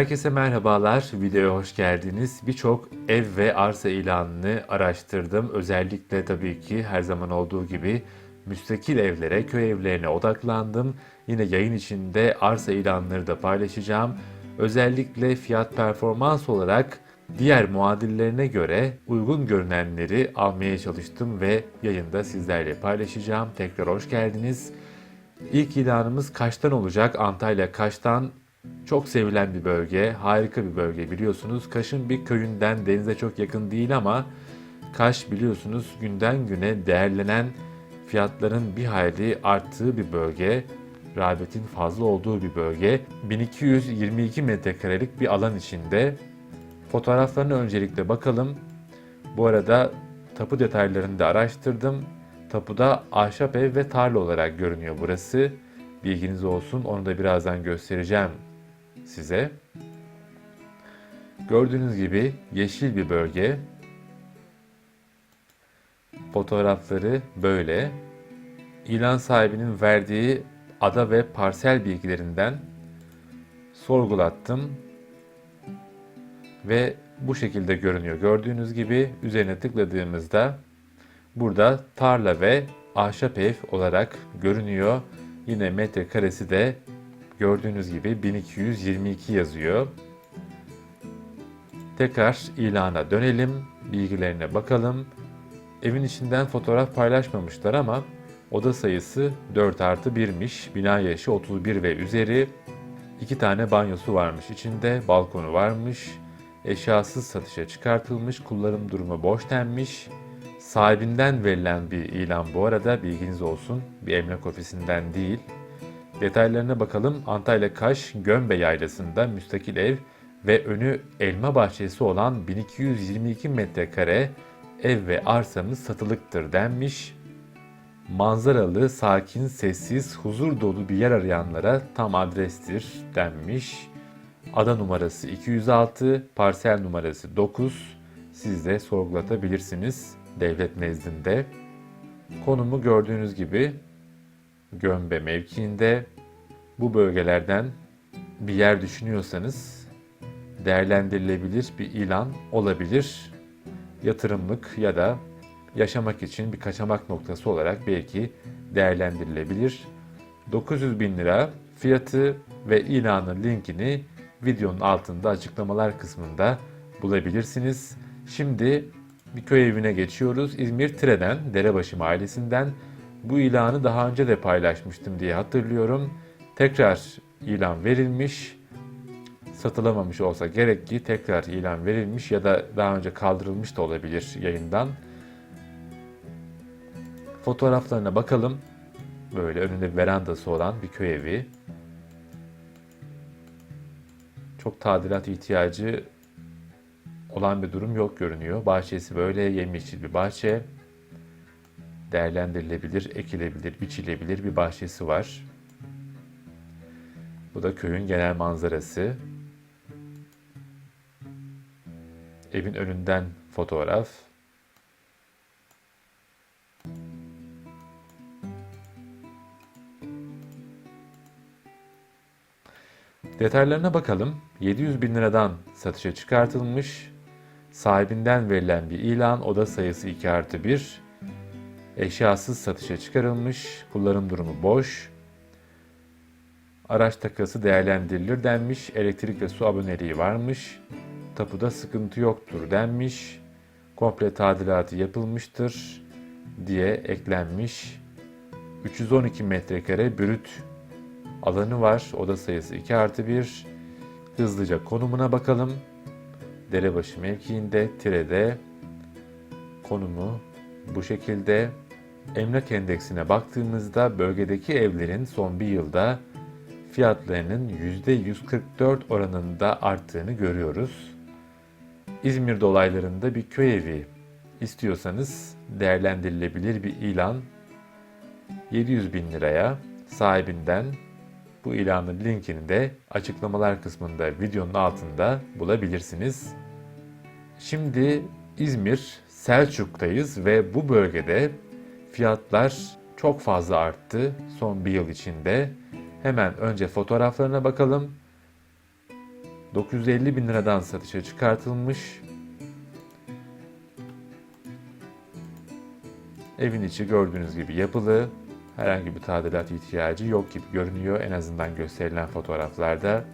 Herkese merhabalar, videoya hoş geldiniz. Birçok ev ve arsa ilanını araştırdım. Özellikle tabii ki her zaman olduğu gibi müstakil evlere, köy evlerine odaklandım. Yine yayın içinde arsa ilanları da paylaşacağım. Özellikle fiyat performans olarak diğer muadillerine göre uygun görünenleri almaya çalıştım ve yayında sizlerle paylaşacağım. Tekrar hoş geldiniz. İlk ilanımız Kaş'tan olacak. Antalya Kaş'tan çok sevilen bir bölge, harika bir bölge biliyorsunuz. Kaş'ın bir köyünden denize çok yakın değil ama Kaş biliyorsunuz günden güne değerlenen fiyatların bir hayli arttığı bir bölge. Rağbetin fazla olduğu bir bölge. 1222 metrekarelik bir alan içinde. Fotoğraflarına öncelikle bakalım. Bu arada tapu detaylarını da araştırdım. Tapuda ahşap ev ve tarla olarak görünüyor burası. Bilginiz olsun. Onu da birazdan göstereceğim size. Gördüğünüz gibi yeşil bir bölge. Fotoğrafları böyle. İlan sahibinin verdiği ada ve parsel bilgilerinden sorgulattım. Ve bu şekilde görünüyor. Gördüğünüz gibi üzerine tıkladığımızda burada tarla ve ahşap ev olarak görünüyor. Yine metrekaresi de gördüğünüz gibi 1222 yazıyor. Tekrar ilana dönelim, bilgilerine bakalım. Evin içinden fotoğraf paylaşmamışlar ama oda sayısı 4 artı 1'miş. Bina yaşı 31 ve üzeri. 2 tane banyosu varmış içinde, balkonu varmış. Eşyasız satışa çıkartılmış, kullanım durumu boş denmiş. Sahibinden verilen bir ilan bu arada bilginiz olsun. Bir emlak ofisinden değil. Detaylarına bakalım. Antalya Kaş Gömbe Yaylası'nda müstakil ev ve önü elma bahçesi olan 1222 metrekare ev ve arsamız satılıktır denmiş. Manzaralı, sakin, sessiz, huzur dolu bir yer arayanlara tam adrestir denmiş. Ada numarası 206, parsel numarası 9. Siz de sorgulatabilirsiniz devlet nezdinde. Konumu gördüğünüz gibi Gömbe mevkiinde bu bölgelerden bir yer düşünüyorsanız değerlendirilebilir bir ilan olabilir. Yatırımlık ya da yaşamak için bir kaçamak noktası olarak belki değerlendirilebilir. 900 bin lira fiyatı ve ilanın linkini videonun altında açıklamalar kısmında bulabilirsiniz. Şimdi bir köy evine geçiyoruz. İzmir Tire'den, Derebaşı Mahallesi'nden bu ilanı daha önce de paylaşmıştım diye hatırlıyorum. Tekrar ilan verilmiş. Satılamamış olsa gerek ki tekrar ilan verilmiş ya da daha önce kaldırılmış da olabilir yayından. Fotoğraflarına bakalım. Böyle önünde verandası olan bir köy evi. Çok tadilat ihtiyacı olan bir durum yok görünüyor. Bahçesi böyle yemyeşil bir bahçe. Değerlendirilebilir, ekilebilir, biçilebilir bir bahçesi var. Bu da köyün genel manzarası. Evin önünden fotoğraf. Detaylarına bakalım. 700 bin liradan satışa çıkartılmış. Sahibinden verilen bir ilan, oda sayısı 2 artı 1. Eşyasız satışa çıkarılmış, kullanım durumu boş. Araç takası değerlendirilir denmiş, elektrik ve su aboneliği varmış. Tapuda sıkıntı yoktur denmiş. Komple tadilatı yapılmıştır diye eklenmiş. 312 metrekare brüt alanı var. Oda sayısı 2 artı 1. Hızlıca konumuna bakalım. Derebaşı mevkiinde, Tire'de konumu bu şekilde. Emlak endeksine baktığımızda bölgedeki evlerin son bir yılda fiyatlarının %144 oranında arttığını görüyoruz. İzmir dolaylarında bir köy evi istiyorsanız değerlendirilebilir bir ilan 700 bin liraya sahibinden bu ilanın linkini de açıklamalar kısmında videonun altında bulabilirsiniz. Şimdi İzmir Selçuk'tayız ve bu bölgede fiyatlar çok fazla arttı son bir yıl içinde. Hemen önce fotoğraflarına bakalım. 950 bin liradan satışa çıkartılmış. Evin içi gördüğünüz gibi yapılı. Herhangi bir tadilat ihtiyacı yok gibi görünüyor en azından gösterilen fotoğraflarda.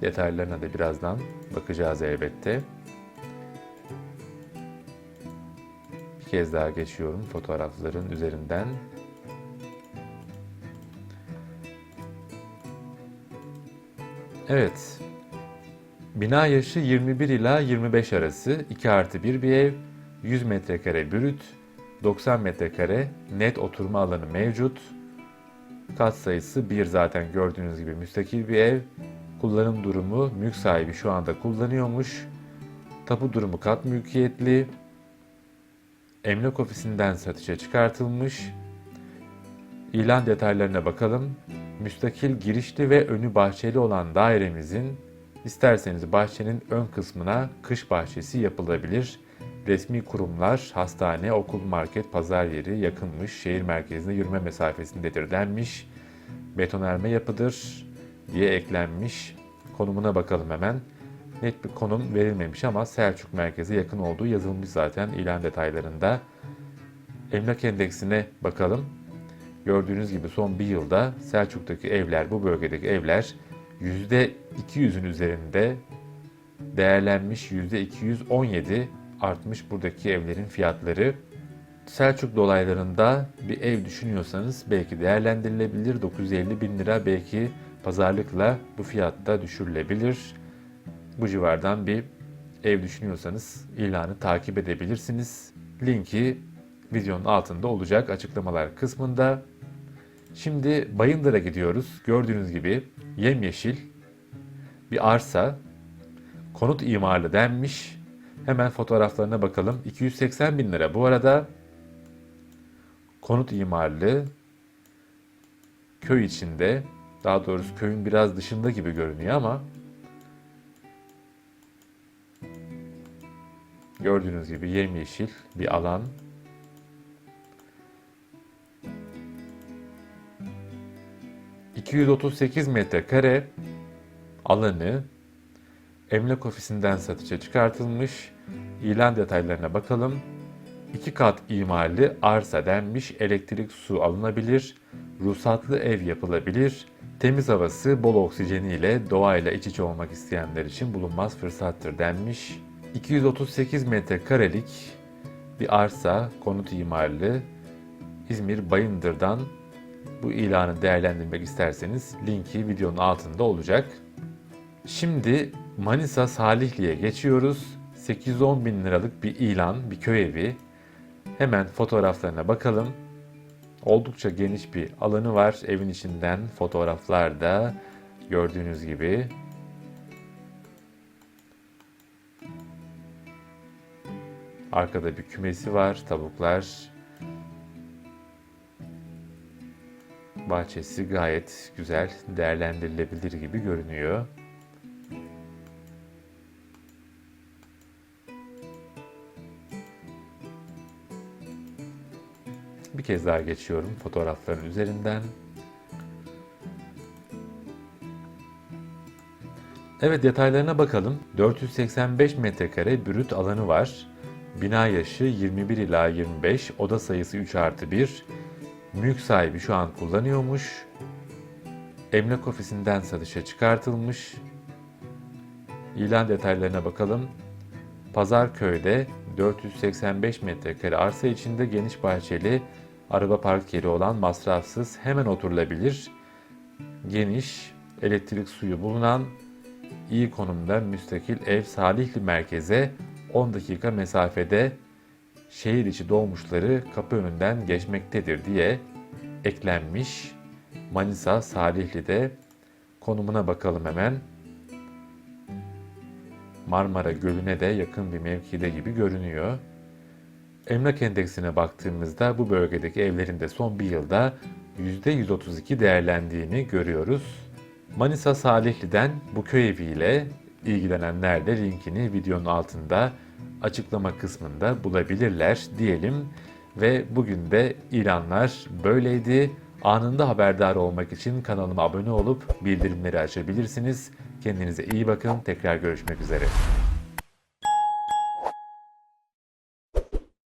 Detaylarına da birazdan bakacağız elbette. Bir kez daha geçiyorum fotoğrafların üzerinden. Evet. Bina yaşı 21 ila 25 arası 2 artı 1 bir ev, 100 metrekare brüt, 90 metrekare net oturma alanı mevcut. Kat sayısı 1 zaten gördüğünüz gibi müstakil bir ev. Kullanım durumu mülk sahibi şu anda kullanıyormuş. Tapu durumu kat mülkiyetli. Emlak ofisinden satışa çıkartılmış. İlan detaylarına bakalım. Müstakil girişli ve önü bahçeli olan dairemizin isterseniz bahçenin ön kısmına kış bahçesi yapılabilir. Resmi kurumlar, hastane, okul, market, pazar yeri yakınmış, şehir merkezine yürüme mesafesindedir denmiş. Betonarme yapıdır diye eklenmiş. Konumuna bakalım hemen. Net bir konum verilmemiş ama Selçuk merkeze yakın olduğu yazılmış zaten ilan detaylarında. Emlak endeksine bakalım. Gördüğünüz gibi son bir yılda Selçuk'taki evler, bu bölgedeki evler %200'ün üzerinde değerlenmiş %217 artmış buradaki evlerin fiyatları. Selçuk dolaylarında bir ev düşünüyorsanız belki değerlendirilebilir. 950 bin lira belki pazarlıkla bu fiyatta düşürülebilir. Bu civardan bir ev düşünüyorsanız ilanı takip edebilirsiniz. Linki videonun altında olacak açıklamalar kısmında. Şimdi Bayındır'a gidiyoruz. Gördüğünüz gibi yemyeşil bir arsa konut imarlı denmiş. Hemen fotoğraflarına bakalım. 280 bin lira bu arada. Konut imarlı köy içinde daha doğrusu köyün biraz dışında gibi görünüyor ama gördüğünüz gibi yemyeşil bir alan. ...238 metrekare alanı emlak ofisinden satışa çıkartılmış. İlan detaylarına bakalım. İki kat imarlı arsa denmiş, elektrik su alınabilir, ruhsatlı ev yapılabilir, temiz havası, bol oksijeniyle doğayla iç içe olmak isteyenler için bulunmaz fırsattır denmiş. 238 metrekarelik bir arsa, konut imarlı, İzmir Bayındır'dan bu ilanı değerlendirmek isterseniz linki videonun altında olacak. Şimdi Manisa Salihli'ye geçiyoruz. 810 bin liralık bir ilan, bir köy evi. Hemen fotoğraflarına bakalım. Oldukça geniş bir alanı var. Evin içinden fotoğraflar da gördüğünüz gibi. Arkada bir kümesi var, tavuklar. Bahçesi gayet güzel, değerlendirilebilir gibi görünüyor. Bir kez daha geçiyorum fotoğrafların üzerinden. Evet detaylarına bakalım. 485 metrekare brüt alanı var. Bina yaşı 21 ila 25, oda sayısı 3 artı 1. Mülk sahibi şu an kullanıyormuş. Emlak ofisinden satışa çıkartılmış. İlan detaylarına bakalım. Pazarköy'de 485 metrekare arsa içinde geniş bahçeli araba park yeri olan masrafsız hemen oturulabilir, geniş, elektrik suyu bulunan, iyi konumda müstakil ev Salihli merkeze 10 dakika mesafede şehir içi dolmuşları kapı önünden geçmektedir diye eklenmiş. Manisa Salihli'de konumuna bakalım hemen. Marmara Gölü'ne de yakın bir mevkide gibi görünüyor. Emlak endeksine baktığımızda bu bölgedeki evlerin de son bir yılda %132 değerlendiğini görüyoruz. Manisa Salihli'den bu köy eviyle ilgilenenler de linkini videonun altında açıklama kısmında bulabilirler diyelim. Ve bugün de ilanlar böyleydi. Anında haberdar olmak için kanalıma abone olup bildirimleri açabilirsiniz. Kendinize iyi bakın. Tekrar görüşmek üzere.